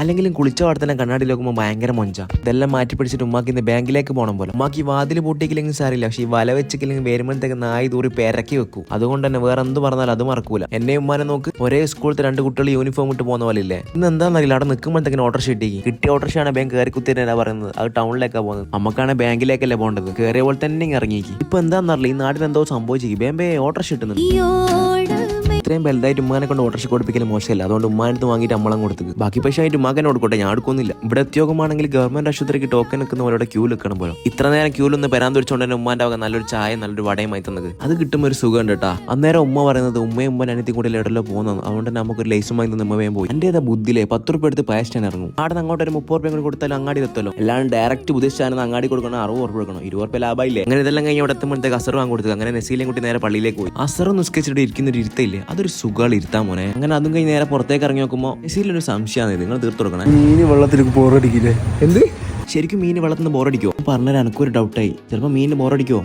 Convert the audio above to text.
അല്ലെങ്കിലും കുളിച്ച പാടെ തന്നെ കണ്ണാടി നോക്കുമ്പോൾ ഭയങ്കര മൊഞ്ച. ഇതെല്ലാം മാറ്റി പിടിച്ചിട്ട് ഉമ്മാക്ക് ഇന്ന് ബാങ്കിലേക്ക് പോകണം പോലെ. ഉമ്മാക്ക് ഈ വാതിൽ പൂട്ടിക്കില്ലെങ്കിൽ സാരില്ല പക്ഷേ ഈ വല വെച്ചില്ലെങ്കിൽ വരുമ്പോഴത്തേക്ക് നായി ദൂരി പെരക്കി വെക്കും. അതുകൊണ്ട് തന്നെ വേറെ എന്ത് പറഞ്ഞാലും അത് മറക്കൂല. എന്നെ ഉമ്മാനെ നോക്ക്. ഒരേ സ്കൂളിലത്തെ രണ്ട് കുട്ടികൾ യൂണിഫോം ഇട്ട് പോകുന്ന പോലെ ഇല്ലേ ഇന്ന് എന്താണെന്നറിയില്ല അവിടെ നിൽക്കുമ്പോഴത്തേക്കിന് ഓട്ടോറിക്ഷ കിട്ടി കിട്ടിയ ഓട്ടോറിക്ഷയാണ് ബാങ്ക് കയറി കുത്തിരാ പറയുന്നത്. അത് ടൗണിലേക്കാണ് പോകുന്നത്. നമുക്കാണ് ബാങ്കിലേക്കല്ലേ പോകേണ്ടത്. കയറിയ പോലെ തന്നെ ഇറങ്ങിക്ക് ഇപ്പൊ എന്താണെന്നറിയില്ല ഈ നാട്ടിൽ എന്തോ സംഭവിച്ചു ബേമ്പേ ഓട്ടോറിക്ഷ കിട്ടുന്നുണ്ട്. ഇത്രയും വലുതായിട്ട് ഉമ്മാനെ കൊണ്ട് ഓട്ടർഷ കൊടുപ്പിക്കൽ മോശമല്ല. അതുകൊണ്ട് ഉമ്മാനത്ത് വാങ്ങിയിട്ട് അമ്മളം കൊടുത്തത്. ബാക്കി പൈസ ആയിട്ട് ഉമ്മാക്കനെ കൂട്ടെ ഞാൻ എടുക്കുന്നില്ല ഇവിടെ ഉദ്യോഗമാണെങ്കിൽ ഗവൺമെന്റ് ആശുപത്രിക്ക് ടോക്കൺ പോലെ ക്യൂ നിൽക്കണം പോലും. ഇത്ര നേരം ക്യൂ ഒന്ന് പെരാൻ തുടിച്ചോണ്ട് തന്നെ ഉമ്മാന്റെ വക നല്ലൊരു ചായ നല്ലൊരു വടയുമായി തന്നത്. അത് കിട്ടുമ്പോൾ ഒരു സുഖം കേട്ടാ. അന്നേരം ഉമ്മ പറയുന്നത് ഉമ്മയും ഉമ്മൻ അനിയത്തി കൂടെ എവിടെയല്ലോ പോകുന്നത് അതുകൊണ്ട് തന്നെ നമുക്കൊരു ലൈസുമായി നിന്ന് ഉമ്മയും പോയി. എന്റെ ബുദ്ധിയിലെ പത്ത് റുപ്യ എടുത്ത് പയസ്റ്റാൻ ഇറങ്ങും. അവിടെ അങ്ങോട്ട് ഒരു മുപ്പത് റുപ്യ കൂടി കൊടുത്താലും അങ്ങാടി എത്തല്ലോ. അല്ലാണ്ട് ഡയറക്റ്റ് ഉദ്ദേശിച്ചാലും അങ്ങാടി കൊടുക്കണം അറുപത് റുപ്യ കൊടുക്കണം. ഇരുപത് റുപ്യ ലാഭമില്ലേ അങ്ങനെ ഇതെല്ലാം കഴിഞ്ഞ് അവിടെ എത്തുമ്പോഴത്തേക്ക് അസർ വാങ്ങി കൊടുത്തത് അങ്ങനെ നസീലേം കൂട്ടി നേരെ പള്ളിയിലേക്ക് പോയി. അസർ നിസ്കരിച്ചിട്ട് ഇരിക്കുന്ന ഒരു ഇരുത്തില്ലേ അതൊരു സുഖം ഇരുത്താൻ മോനെ. അങ്ങനെ അതും കഴിഞ്ഞ് നേരെ പുറത്തേക്ക് ഇറങ്ങി നോക്കുമ്പോൾ നസീലൊരു സംശയമാണ്. നിങ്ങൾ തീർത്തു കൊടുക്കണേ. മീന് വെള്ളത്തിലേക്ക് ബോറടിക്കില്ലേ? എന്ത്? ശരിക്കും മീൻ വെള്ളത്തിൽ നിന്ന് ബോറടിക്കുമോ പറഞ്ഞാൽ എനിക്കൊരു ഡൗട്ടായി ചിലപ്പോൾ മീൻ ബോറടിക്കുമോ